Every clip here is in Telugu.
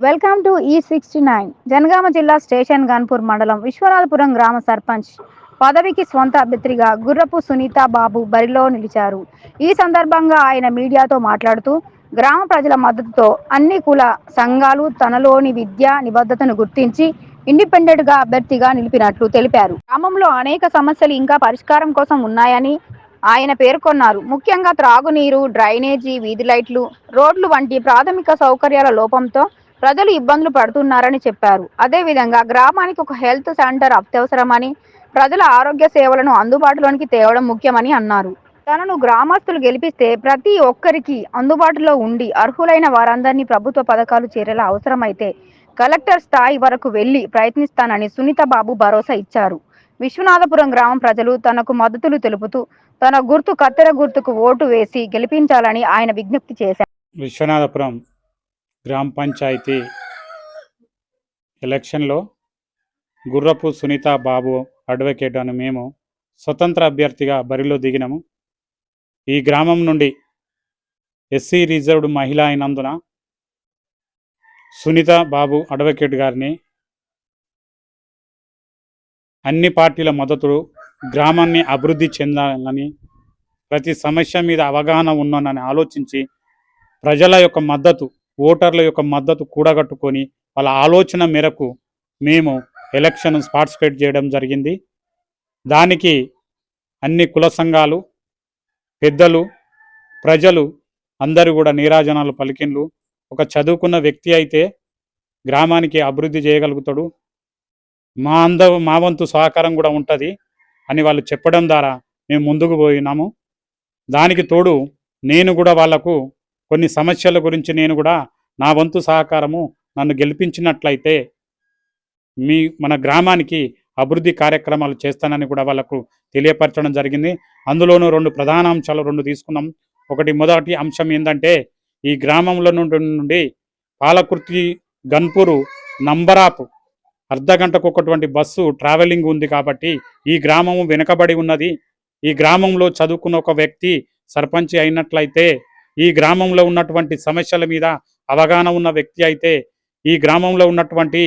వెల్కమ్ టు ఈ సిక్స్టీ నైన్ జనగామ జిల్లా స్టేషన్ గన్పూర్ మండలం విశ్వనాథపురం గ్రామ సర్పంచ్ పదవికి స్వంత అభ్యర్థిగా గుర్రపు సునీత బాబు బరిలో నిలిచారు. ఈ సందర్భంగా ఆయన మీడియాతో మాట్లాడుతూ గ్రామ ప్రజల మద్దతుతో అన్ని కుల సంఘాలు తనలోని విద్యా నిబద్ధతను గుర్తించి ఇండిపెండెంట్గా అభ్యర్థిగా నిలిపినట్లు తెలిపారు. గ్రామంలో అనేక సమస్యలు ఇంకా పరిష్కారం కోసం ఉన్నాయని ఆయన పేర్కొన్నారు. ముఖ్యంగా త్రాగునీరు డ్రైనేజీ వీధి లైట్లు రోడ్లు వంటి ప్రాథమిక సౌకర్యాల లోపంతో ప్రజలు ఇబ్బందులు పడుతున్నారని చెప్పారు. అదేవిధంగా గ్రామానికి ఒక హెల్త్ సెంటర్ అత్యవసరమని ప్రజల ఆరోగ్య సేవలను అందుబాటులోనికి తేవడం ముఖ్యమని అన్నారు. తనను గ్రామస్తులు గెలిపిస్తే ప్రతి ఒక్కరికి అందుబాటులో ఉండి అర్హులైన వారందరినీ ప్రభుత్వ పథకాలు చేరేలా అవసరమైతే కలెక్టర్ స్థాయి వరకు వెళ్ళి ప్రయత్నిస్తానని సునీత బాబు భరోసా ఇచ్చారు. విశ్వనాథపురం గ్రామం ప్రజలు తనకు మద్దతులు తెలుపుతూ తన గుర్తు కత్తెర గుర్తుకు ఓటు వేసి గెలిపించాలని ఆయన విజ్ఞప్తి చేశారు. విశ్వనాథపురం గ్రామ పంచాయతీ ఎలక్షన్లో గుర్రపు సునీత బాబు అడ్వకేట్ అని మేము స్వతంత్ర అభ్యర్థిగా బరిలో దిగినాము. ఈ గ్రామం నుండి ఎస్సీ రిజర్వ్డ్ మహిళ అయినందున సునీత బాబు అడ్వకేట్ గారిని అన్ని పార్టీల మద్దతు గ్రామాన్ని అభివృద్ధి చెందాలని ప్రతి సమస్య మీద అవగాహన ఉన్నానని ఆలోచించి ప్రజల యొక్క మద్దతు ఓటర్ల యొక్క మద్దతు కూడగట్టుకొని వాళ్ళ ఆలోచన మేరకు మేము ఎలక్షన్ పార్టిసిపేట్ చేయడం జరిగింది. దానికి అన్ని కుల సంఘాలు పెద్దలు ప్రజలు అందరూ కూడా నీరాజనాలు పలికిన్లు ఒక చదువుకున్న వ్యక్తి అయితే గ్రామానికి అభివృద్ధి చేయగలుగుతాడు. మా అంద మా వంతు సహకారం కూడా ఉంటుంది అని వాళ్ళు చెప్పడం ద్వారా మేము ముందుకు పోయినాము. దానికి తోడు నేను కూడా వాళ్ళకు కొన్ని సమస్యల గురించి నేను కూడా నా వంతు సహకారము నన్ను గెలిపించినట్లయితే మీ మన గ్రామానికి అభివృద్ధి కార్యక్రమాలు చేస్తానని కూడా వాళ్ళకు తెలియపరచడం జరిగింది. అందులోనూ రెండు ప్రధాన అంశాలు రెండు తీసుకున్నాం. ఒకటి మొదటి అంశం ఏంటంటే ఈ గ్రామంలో నుండి నుండి పాలకుర్తి గన్పూరు నంబరాప్ అర్ధ గంటకు ఒకటువంటి బస్సు ట్రావెలింగ్ ఉంది కాబట్టి ఈ గ్రామము వెనుకబడి ఉన్నది. ఈ గ్రామంలో చదువుకున్న ఒక వ్యక్తి సర్పంచ్ అయినట్లయితే ఈ గ్రామంలో ఉన్నటువంటి సమస్యల మీద అవగాహన ఉన్న వ్యక్తి అయితే ఈ గ్రామంలో ఉన్నటువంటి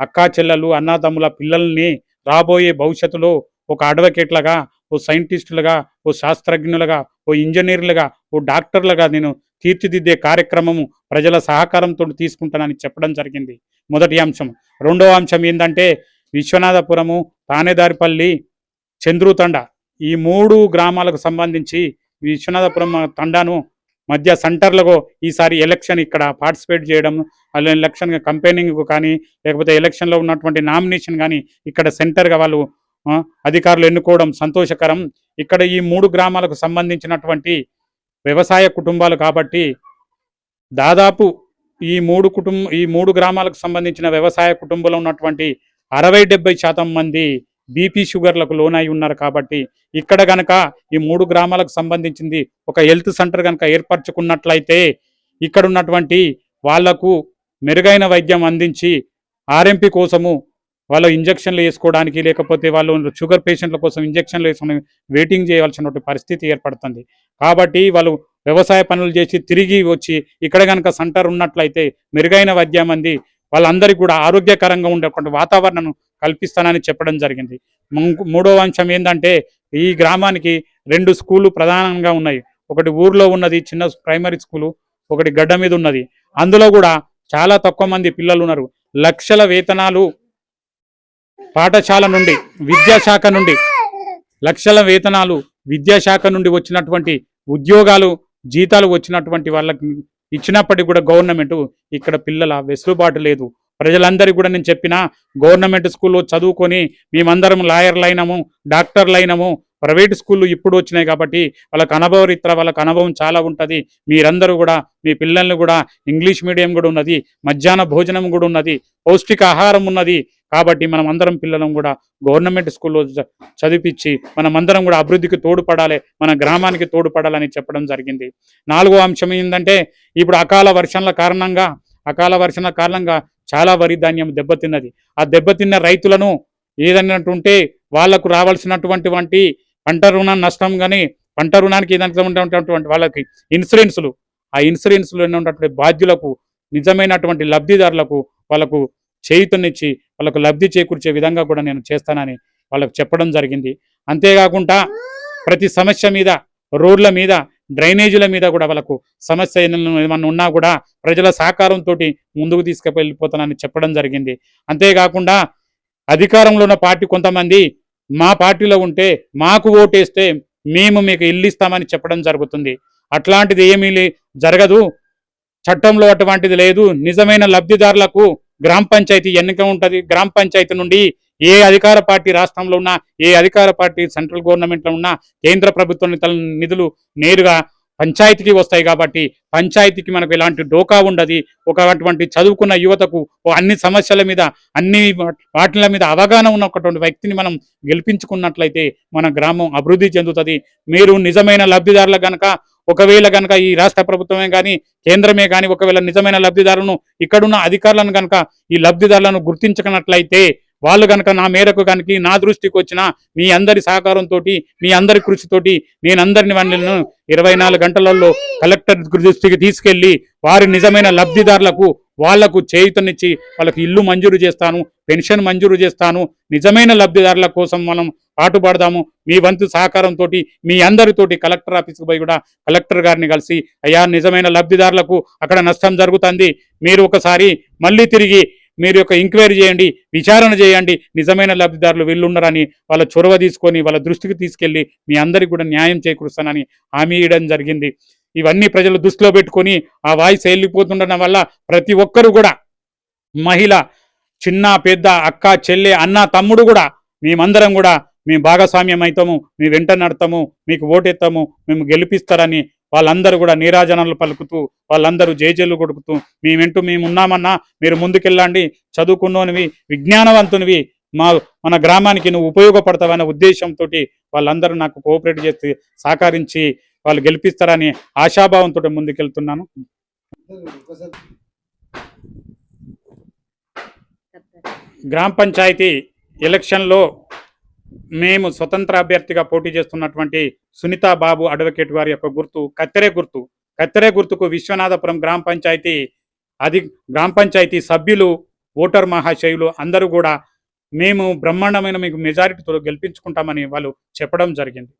అక్కా చెల్లెలు అన్నదమ్ముల పిల్లల్ని రాబోయే భవిష్యత్తులో ఒక అడ్వకేట్లుగా ఓ సైంటిస్టులుగా ఓ శాస్త్రజ్ఞులుగా ఓ ఇంజనీర్లుగా ఓ డాక్టర్లుగా నేను తీర్చిదిద్దే కార్యక్రమము ప్రజల సహకారంతో తీసుకుంటానని చెప్పడం జరిగింది. మొదటి అంశం. రెండవ అంశం ఏంటంటే విశ్వనాథపురము తానేదారిపల్లి చంద్రుతండ ఈ మూడు గ్రామాలకు సంబంధించి విశ్వనాథపురం తండాను మధ్య సెంటర్లకు ఈసారి ఎలక్షన్ ఇక్కడ పార్టిసిపేట్ చేయడం వాళ్ళ ఎలక్షన్ కంపెయినింగ్ కానీ లేకపోతే ఎలక్షన్లో ఉన్నటువంటి నామినేషన్ కానీ ఇక్కడ సెంటర్గా వాళ్ళు అధికారులు ఎన్నుకోవడం సంతోషకరం. ఇక్కడ ఈ మూడు గ్రామాలకు సంబంధించినటువంటి వ్యవసాయ కుటుంబాలు కాబట్టి దాదాపు ఈ మూడు కుటుంబ ఈ మూడు గ్రామాలకు సంబంధించిన వ్యవసాయ కుటుంబంలో ఉన్నటువంటి అరవై డెబ్బై శాతం మంది బీపీ షుగర్లకు లోనై ఉన్నారు కాబట్టి ఇక్కడ గనక ఈ మూడు గ్రామాలకు సంబంధించింది ఒక హెల్త్ సెంటర్ కనుక ఏర్పరచుకున్నట్లయితే ఇక్కడ ఉన్నటువంటి వాళ్ళకు మెరుగైన వైద్యం అందించి ఆర్ఎంపీ కోసము వాళ్ళు ఇంజక్షన్లు వేసుకోవడానికి లేకపోతే వాళ్ళు షుగర్ పేషెంట్ల కోసం ఇంజక్షన్లు వేసుకుని వెయిటింగ్ చేయవలసినటువంటి పరిస్థితి ఏర్పడుతుంది. కాబట్టి వాళ్ళు వ్యవసాయ పనులు చేసి తిరిగి వచ్చి ఇక్కడ కనుక సెంటర్ ఉన్నట్లయితే మెరుగైన వైద్యం అంది. వాళ్ళందరికీ కూడా ఆరోగ్యకరంగా ఉండేటువంటి వాతావరణం కల్పిస్తానని చెప్పడం జరిగింది. మూడో మూడవ అంశం ఏంటంటే ఈ గ్రామానికి రెండు స్కూళ్ళు ప్రధానంగా ఉన్నాయి. ఒకటి ఊర్లో ఉన్నది చిన్న ప్రైమరీ స్కూలు ఒకటి గడ్డ మీద ఉన్నది. అందులో కూడా చాలా తక్కువ మంది పిల్లలు ఉన్నారు. లక్షల వేతనాలు పాఠశాల నుండి విద్యాశాఖ నుండి లక్షల వేతనాలు విద్యాశాఖ నుండి వచ్చినటువంటి ఉద్యోగాలు జీతాలు వచ్చినటువంటి వాళ్ళకి ఇచ్చినప్పటికీ కూడా గవర్నమెంట్ ఇక్కడ పిల్లల వెసులుబాటు లేదు. ప్రజలందరికీ కూడా నేను చెప్పిన గవర్నమెంట్ స్కూల్లో చదువుకొని మేమందరం లాయర్లు డాక్టర్లైనము డాక్టర్లు ప్రైవేట్ స్కూళ్ళు ఇప్పుడు వచ్చినాయి కాబట్టి వాళ్ళకి రిత్ర వాళ్ళకి అనుభవం చాలా ఉంటుంది. మీరందరూ కూడా మీ పిల్లల్ని కూడా ఇంగ్లీష్ మీడియం కూడా ఉన్నది మధ్యాహ్న భోజనం కూడా ఉన్నది పౌష్టిక ఆహారం ఉన్నది. కాబట్టి మనం అందరం పిల్లలం కూడా గవర్నమెంట్ స్కూల్లో చ- చదివించి మనం అందరం కూడా అభివృద్ధికి తోడ్పడాలి మన గ్రామానికి తోడ్పడాలని చెప్పడం జరిగింది. నాలుగో అంశం ఏంటంటే ఇప్పుడు అకాల వర్షాల కారణంగా అకాల వర్షణ కారణంగా చాలా వరి ధాన్యం దెబ్బతిన్నది. ఆ దెబ్బతిన్న రైతులను ఏదన్నట్టుంటే వాళ్ళకు రావాల్సినటువంటి వంటి పంట రుణ నష్టం కానీ పంట రుణానికి ఏదైనా ఉండేటువంటి వాళ్ళకి ఇన్సూరెన్సులు ఆ ఇన్సూరెన్స్లో ఉన్నటువంటి బాధ్యులకు నిజమైనటువంటి లబ్ధిదారులకు వాళ్ళకు చేయుతనిచ్చి వాళ్ళకు లబ్ధి చేకూర్చే విధంగా కూడా నేను చేస్తానని వాళ్ళకు చెప్పడం జరిగింది. అంతేకాకుండా ప్రతి సమస్య మీద రోడ్ల మీద డ్రైనేజీల మీద కూడా వాళ్ళకు సమస్య ఏమన్నా ఉన్నా కూడా ప్రజల సహకారంతో ముందుకు తీసుకువెళ్ళిపోతానని చెప్పడం జరిగింది. అంతేకాకుండా అధికారంలో ఉన్న పార్టీ కొంతమంది మా పార్టీలో ఉంటే మాకు ఓటేస్తే మేము మీకు ఇల్లు ఇస్తామని చెప్పడం జరుగుతుంది. అట్లాంటిది ఏమీ జరగదు. చట్టంలో అటువంటిది లేదు. నిజమైన లబ్ధిదారులకు గ్రామ పంచాయతీ ఎన్నిక ఉంటుంది. గ్రామ పంచాయతీ నుండి ఏ అధికార పార్టీ రాష్ట్రంలో ఉన్నా ఏ అధికార పార్టీ సెంట్రల్ గవర్నమెంట్లో ఉన్నా కేంద్ర ప్రభుత్వం నిధులు- నేరుగా పంచాయతీకి వస్తాయి కాబట్టి పంచాయతీకి మనకు ఎలాంటి డోకా ఉండదు. ఒక అటువంటి చదువుకున్న యువతకు అన్ని సమస్యల మీద అన్ని వాటిల మీద అవగాహన ఉన్న ఒకటువంటి వ్యక్తిని మనం గెలిపించుకున్నట్లయితే మన గ్రామం అభివృద్ధి చెందుతుంది. మీరు నిజమైన లబ్ధిదారుల కనుక ఒకవేళ కనుక ఈ రాష్ట్ర ప్రభుత్వమే కానీ కేంద్రమే కానీ ఒకవేళ నిజమైన లబ్ధిదారులను ఇక్కడున్న అధికారులను కనుక ఈ లబ్ధిదారులను గుర్తించనట్లయితే వాళ్ళు కనుక నా మేరకు కనుక నా దృష్టికి వచ్చిన మీ అందరి సహకారంతో మీ అందరి కృషితోటి నేను అందరిని వాళ్ళను ఇరవై నాలుగు గంటలలో కలెక్టర్ దృష్టికి తీసుకెళ్ళి వారి నిజమైన లబ్ధిదారులకు వాళ్ళకు చేయుతనిచ్చి వాళ్ళకి ఇల్లు మంజూరు చేస్తాను పెన్షన్ మంజూరు చేస్తాను నిజమైన లబ్ధిదారుల కోసం మనం పాటుపడదాము. మీ వంతు సహకారంతో మీ అందరితోటి కలెక్టర్ ఆఫీస్కి పోయి కూడా కలెక్టర్ గారిని కలిసి అయ్యా నిజమైన లబ్ధిదారులకు అక్కడ నష్టం జరుగుతుంది. మీరు ఒకసారి మళ్ళీ తిరిగి మీరు యొక్క ఎంక్వైరీ చేయండి విచారణ చేయండి నిజమైన లబ్ధిదారులు వీళ్ళున్నారని వాళ్ళ చొరవ తీసుకొని వాళ్ళ దృష్టికి తీసుకెళ్ళి మీ అందరికి కూడా న్యాయం చేకూరుస్తానని హామీ ఇవ్వడం జరిగింది. ఇవన్నీ ప్రజలు దృష్టిలో పెట్టుకొని ఆ వాయిస్ వెళ్ళిపోతుండడం వల్ల ప్రతి ఒక్కరు కూడా మహిళ చిన్న పెద్ద అక్క చెల్లె అన్న తమ్ముడు కూడా మేమందరం కూడా మేము భాగస్వామ్యం అవుతాము మీ వెంట నడతాము మీకు ఓటెత్తాము మేము గెలిపిస్తారని వాళ్ళందరూ కూడా నీరాజనాలు పలుకుతూ వాళ్ళందరూ జేజేలు కొడుకుతూ మేమెంటూ మేము ఉన్నామన్నా మీరు ముందుకెళ్ళండి చదువుకున్నోనివి విజ్ఞానవంతునివి మా మన గ్రామానికి నువ్వు ఉపయోగపడతావనే ఉద్దేశంతో వాళ్ళందరూ నాకు కోఆపరేట్ చేసి సహకరించి వాళ్ళు గెలిపిస్తారని ఆశాభావంతో ముందుకెళ్తున్నాను. గ్రామ పంచాయతీ ఎలక్షన్లో మేము స్వతంత్ర అభ్యర్థిగా పోటీ చేస్తున్నటువంటి సునీతా బాబు అడ్వకేట్ వారి యొక్క గుర్తు కత్తెరే గుర్తు. కత్తెరే గుర్తుకు విశ్వనాథపురం గ్రామ పంచాయతీ అది గ్రామ పంచాయతీ సభ్యులు ఓటర్ మహాశయులు అందరూ కూడా మేము బ్రహ్మాండమైన మీకు మెజారిటీతో గెలిపించుకుంటామని వాళ్ళు చెప్పడం జరిగింది.